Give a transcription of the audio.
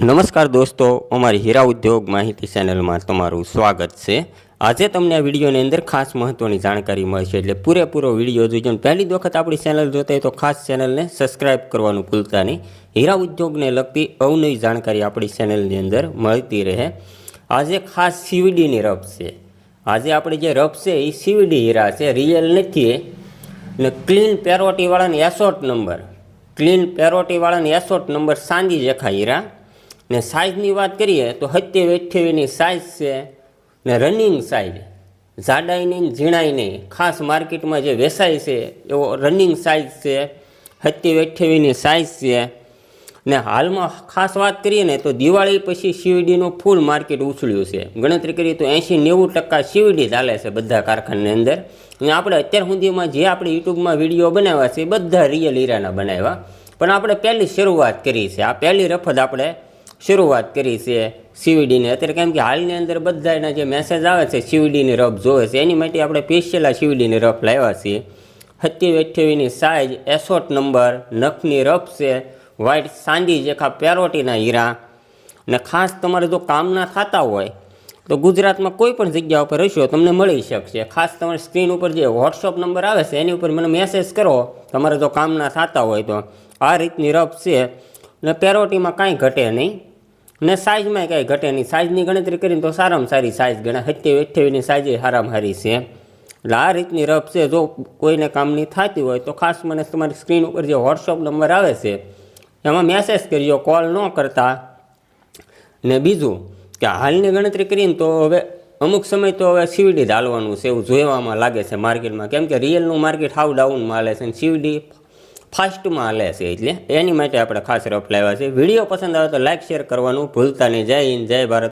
નમસ્કાર દોસ્તો, અમારી હીરા ઉદ્યોગ માહિતી ચેનલમાં તમારું સ્વાગત છે. આજે તમને આ વિડીયોની અંદર ખાસ મહત્ત્વની જાણકારી મળશે એટલે પૂરેપૂરો વીડિયો જોઈજો પહેલી વખત આપણી ચેનલ જોતા તો ખાસ ચેનલને સબસ્ક્રાઇબ કરવાનું ભૂલતા નહીં. હીરા ઉદ્યોગને લગતી અવનવી જાણકારી આપણી ચેનલની અંદર મળતી રહે. આજે ખાસ સીવીડીની રફ છે. આજે આપણી જે રફ છે એ સીવીડી હીરા છે, રિયલ નથી ને ક્લીન પેરોટીવાળાની એસોટ નંબર, ક્લીન પેરોટીવાળાની એસોટ નંબર સાંજી જેખા હીરા. ને સાઇઝની વાત કરીએ તો સત્યાવી અઠ્યાવીની સાઇઝ છે ને રનિંગ સાઇઝ જાડાઈ નહીં, ઝીણાઈ નહીં. ખાસ માર્કેટમાં જે વેચાય છે, એવો રનિંગ સાઇઝ છે સત્યાવી અઠ્યાવીની સાઇઝ છે. ને હાલમાં ખાસ વાત કરીએ ને તો દિવાળી પછી સીવીડીનું ફૂલ માર્કેટ ઉછળ્યું છે. ગણતરી કરીએ તો એંશી નેવું ટકા સીવીડી ચાલે છે બધા કારખાનાની અંદર. અને આપણે અત્યાર સુધીમાં જે આપણે યુટ્યુબમાં વીડિયો બનાવ્યા છે એ બધા રિયલ હીરાના બનાવ્યા. પણ આપણે પહેલી શરૂઆત કરી છે. આ પહેલી રફત આપણે શરૂઆત કરી છે સીવીડીની. અત્યારે કેમ કે હાલની અંદર બધાના જે મેસેજ આવે છે, સીવીડીની રફ જોવે છે. એની માટે આપણે પેશિયલા સીવીડીની રફ લાવ્યા છીએ. સત્યાવી અઠ્યાવીસની સાઇઝ એસોટ નંબર નખની રફ છે વ્હાઇટ સાંદી જેખા પેરોટીના હીરા. ને ખાસ તમારે જો કામના થતા હોય, તો ગુજરાતમાં કોઈ પણ જગ્યા ઉપર રહેશો તમને મળી શકશે. ખાસ તમારી સ્ક્રીન ઉપર જે વોટ્સઅપ નંબર આવે છે, એની ઉપર મને મેસેજ કરો. તમારે જો કામના થતા હોય તો. આ રીતની રફ છે. ને પેરોટીમાં કાંઈ ઘટે નહીં. ને સાઇઝમાં કાંઈ ઘટે નહીં. સાઇઝની ગણતરી કરીને તો સારામાં સારી સાઇઝ ગણાય. સત્યાવી અઠ્યાવીસની સાઇઝ સારામાં સારી છે. એટલે આ રીતની રફ છે. જો કોઈને કામની થતી હોય તો ખાસ મને તમારી સ્ક્રીન ઉપર જે વોટ્સઅપ નંબર આવે છે, એમાં મેસેજ કરજો કોલ ન કરતા. ને બીજું કે હાલની ગણતરી કરીને તો હવે અમુક સમય તો હવે સીવીડી હાલવાનું છે. એવું જોવામાં લાગે છે માર્કેટમાં. કેમ કે રિયલનું માર્કેટ હાવ ડાઉનમાં હાલે છે અને સીવીડી ફાસ્ટમાં હાલે છે એટલે એની માટે આપણે ખાસ રફ લાવ્યા છે. વીડિયો પસંદ આવે તો લાઇક શેર કરવાનું ભૂલતા નહીં. જય હિન્દ, જય ભારત.